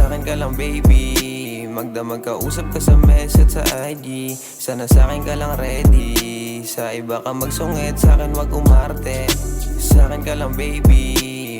Akin ka lang baby. Magdamag ka usap ka sa message sa IG Sana sa akin ka lang ready. Sa iba ka magsungit Sa akin wag umarte. Sa akin ka lang baby.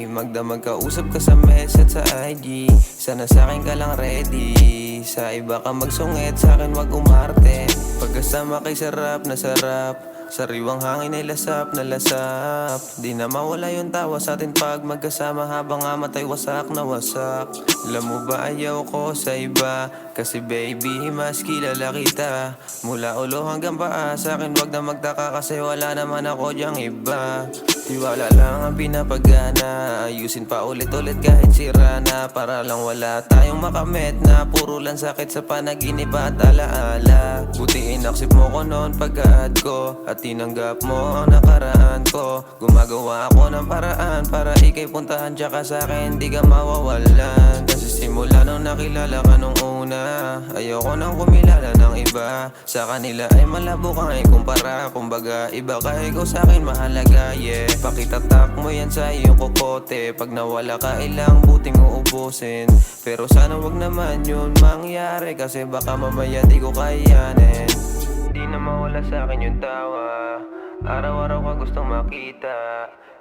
Magdamag ka usap ka sa message sa IG Sana sa akin ka lang ready. Sa iba ka magsungit Sa akin wag umarte. Pagkasama kay sarap na sarap Sariwang hangin ay lasap na lasap. Di na mawala yung tawa sa atin pag magkasama Habang amatay wasak na wasak. Alam mo ba ayaw ko sa iba? Kasi baby mas kilala kita. Mula ulo hanggang paa Sa akin wag na magtaka kasi wala naman ako dyang iba Tiwala lang ang pinapagana. Ayusin pa ulit-ulit kahit sira na. Para lang wala tayong makamit na. Puro lang sakit sa panaginip at alaala. Buti inaksip mo ko noon pagkaad ko. At tinanggap mo ang nakaraan ko. Gumagawa ako ng paraan Para ikay puntahan. Tsaka sa akin di ka mawawalan simula nung nakilala ka nung una Ayoko nang kumilala ng iba. Sa kanila ay malabo kang ikumpara Kumbaga iba ka ikaw sa akin mahalaga yeah. Pakitatak mo yan sa iyong kokote. Pag nawala ka ilang buting uubusin Pero sana wag naman yun mangyari Kasi baka mamaya di ko kayanin. Di na mawala sa akin yung tawa. Araw-araw ka gustong makita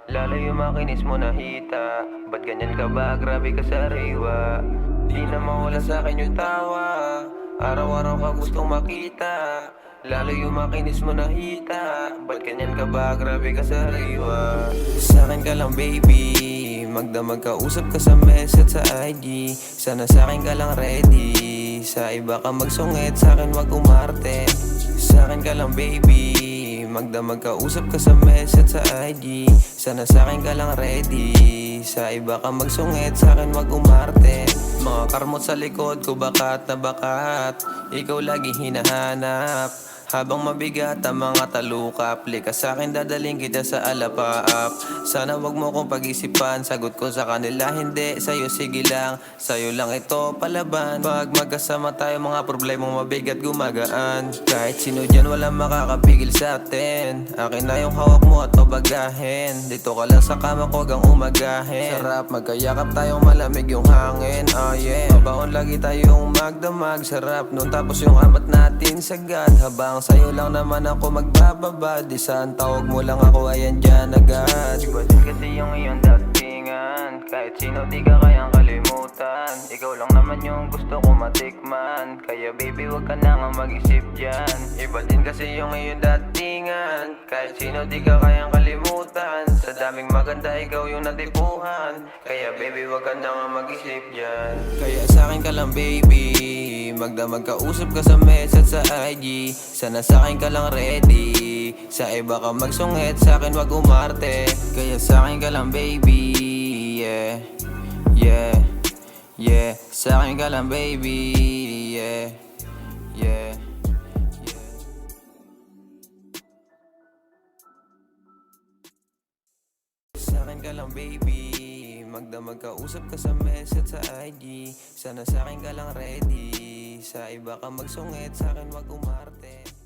Lalo yung makinis mo nahita. Ba't ganyan ka ba? Grabe ka sa riwa Di na mawala sa akin yung tawa. Araw-araw ka gustong makita. Lalo yung makinis mo nahita. Ba't ganyan ka ba? Grabe ka sa riwa Sa akin ka lang baby. Magdamag ka usap ka sa message sa IG Sana sa ka lang ready. Sa iba ka magsungit Sa wag umarte. Sa akin ka lang baby Magdamag ka usap ka sa message sa IG Sana sa akin ka lang ready. Sa iba ka magsungit Sa akin wag umarte. Mga karmot sa likod ko bakat na bakat. Ikaw lagi hinahanap habang mabigat ang mga talukap Lika sa akin dadaling kita sa alapaap. Sana wag mo kong pag-isipan Sagot ko sa kanila hindi Sa'yo sige lang. Sa'yo lang ito palaban. Pag magkasama tayo mga problema mabigat gumagaan. Kahit sino dyan walang makakapigil sa atin. Akin na yung hawak mo at pabagahin Dito ka lang sa kama ko hanggang umagahin. Sarap magkayakap tayong malamig yung hangin. Oh yeah Mabaon lagi tayong magdamag. Sarap nun tapos yung amat natin sagad. Habang sa'yo lang naman ako magbababa. Di saan tawag mo lang ako ayan dyan agad. Iba din kasi yung iyong datingan. Kahit sino di ka kayang kalimutan. Ikaw lang naman yung gusto ko matikman. Kaya baby wag ka na nga mag-isip dyan. Iba din kasi yung iyong datingan. Kahit sino di ka kayang kalimutan Sa daming maganda ikaw yung natipuhan. Kaya baby wag ka na nga mag-isip dyan. Kaya sa akin ka lang baby. Magdamag ka usap ka sa message sa IG Sana sa akin ka lang ready. Sa iba ka magsungit Sa akin wag umarte. Kaya sa akin ka lang baby. Yeah. Yeah. Yeah. Sa akin ka lang baby. Yeah akin ka lang baby. Magdamag ka usap ka sa message sa IG Sana sa akin ka lang ready. Sa iba ka magsungit Sa akin wag umarte